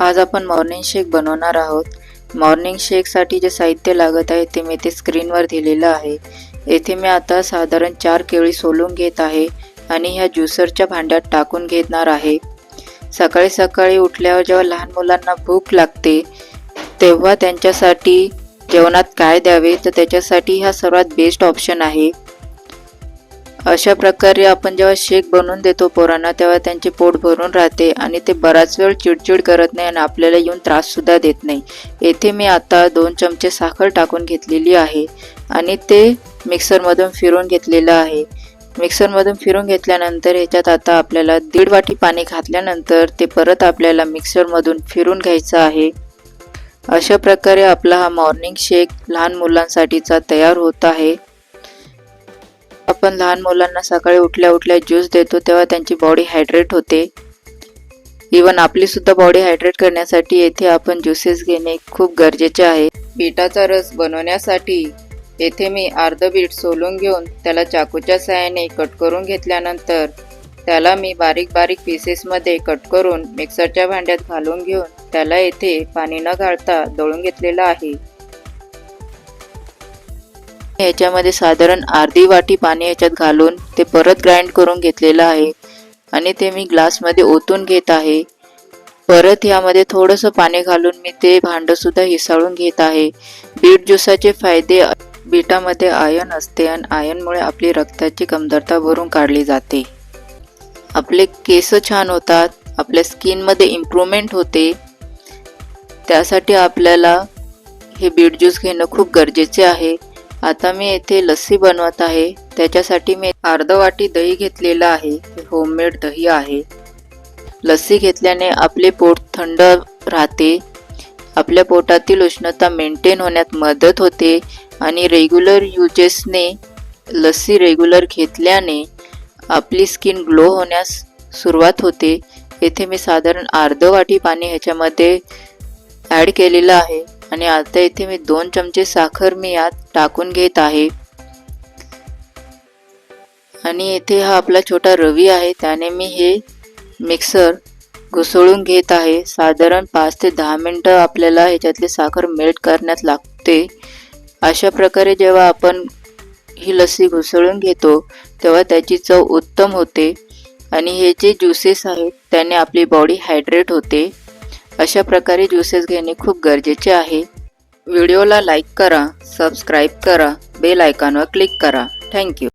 आज आपण मॉर्निंग शेक बनवणार आहोत. मॉर्निंग शेकसाठी जे साहित्य लागत आहे ते मी इथे स्क्रीनवर दिलेलं आहे. येथे मी आता साधारण चार केळी सोलून घेत आहे आणि ह्या ज्युसरच्या भांड्यात टाकून घेणार आहे. सकाळी सकाळी उठल्यावर जेव्हा लहान मुलांना भूक लागते तेव्हा त्यांच्यासाठी जेवणात काय द्यावे? तर त्याच्यासाठी हा सर्वात बेस्ट ऑप्शन आहे. अशा प्रकारे आपण जेव्हा शेक बनवून देतो पोरांना तेव्हा त्यांचे पोट भरून राहते आणि ते बराच वेळ चिडचिड करत नाही आणि आपल्याला येऊन त्राससुद्धा देत नाही. येथे मी आता दोन चमचे साखर टाकून घेतलेली आहे आणि ते मिक्सरमधून फिरून घेतलेलं आहे. मिक्सरमधून फिरून घेतल्यानंतर ह्याच्यात आता आपल्याला दीड वाटी पाणी घातल्यानंतर ते परत आपल्याला मिक्सरमधून फिरून घ्यायचं आहे. अशा प्रकारे आपला हा मॉर्निंग शेक लहान मुलांसाठीचा तयार होत आहे. आपण लहान मुलांना सकाळी उठल्या उठल्या ज्यूस देतो तेव्हा त्यांची बॉडी हायड्रेट होते. इवन आपलीसुद्धा बॉडी हायड्रेट करण्यासाठी येथे आपण ज्युसेस घेणे खूप गरजेचे आहे. बीटाचा रस बनवण्यासाठी येथे मी अर्ध बीट सोलून घेऊन त्याला चाकूच्या सहाय्याने कट करून घेतल्यानंतर त्याला मी बारीक बारीक पीसेसमध्ये कट करून मिक्सरच्या भांड्यात घालून घेऊन त्याला येथे पाणी न घालता दळून घेतलेलं आहे. याच्यामध्ये साधारण अर्धी वाटी पाणी याच्यात घालून ते परत ग्राइंड करून घेतलेलं आहे. आणि ते मी ग्लासमध्ये ओतून घेत आहे. परत यामध्ये थोडंसं पाणी घालून मी ते भांडंसुद्धा हिसाळून घेत आहे. बीट ज्यूसाचे फायदे बीटामध्ये आयन असते आणि आयनमुळे आपली रक्ताची कमतरता भरून काढली जाते. आपले केस छान होतात आपल्या स्किनमध्ये इम्प्रूव्हमेंट होते. त्यासाठी आपल्याला हे बीट ज्यूस घेणं खूप गरजेचे आहे. आता मी येथे लस्सी बनवत आहे. त्याच्यासाठी मी अर्ध वाटी दही घेतलेलं आहे. हे होममेड दही आहे. लस्सी घेतल्याने आपले पोट थंड राहते. आपल्या पोटातील उष्णता मेंटेन होण्यात मदत होते आणि रेग्युलर युजेसने लस्सी रेग्युलर घेतल्याने आपली स्किन ग्लो होण्यास सुरुवात होते. येथे मी साधारण अर्ध वाटी पाणी ह्याच्यामध्ये ॲड केलेलं आहे. आणि आता इथे मी दोन चमचे साखर मी यात टाकून घेत आहे. आणि येथे हा आपला छोटा रवी आहे त्याने मी हे मिक्सर घुसळून घेत आहे. साधारण पाच ते दहा मिनटं आपल्याला ह्याच्यातली साखर मेल्ट करण्यात लागते. अशा प्रकारे जेव्हा आपण ही लस्सी घुसळून घेतो तेव्हा त्याची चव उत्तम होते. आणि हे जे ज्युसेस आहेत त्याने आपली बॉडी हायड्रेट होते. अशा प्रकारे ज्युसेस घेणे खूप गरजेचे आहे. व्हिडिओला लाईक करा सबस्क्राईब करा बेल आयकॉनवर क्लिक करा. थँक्यू.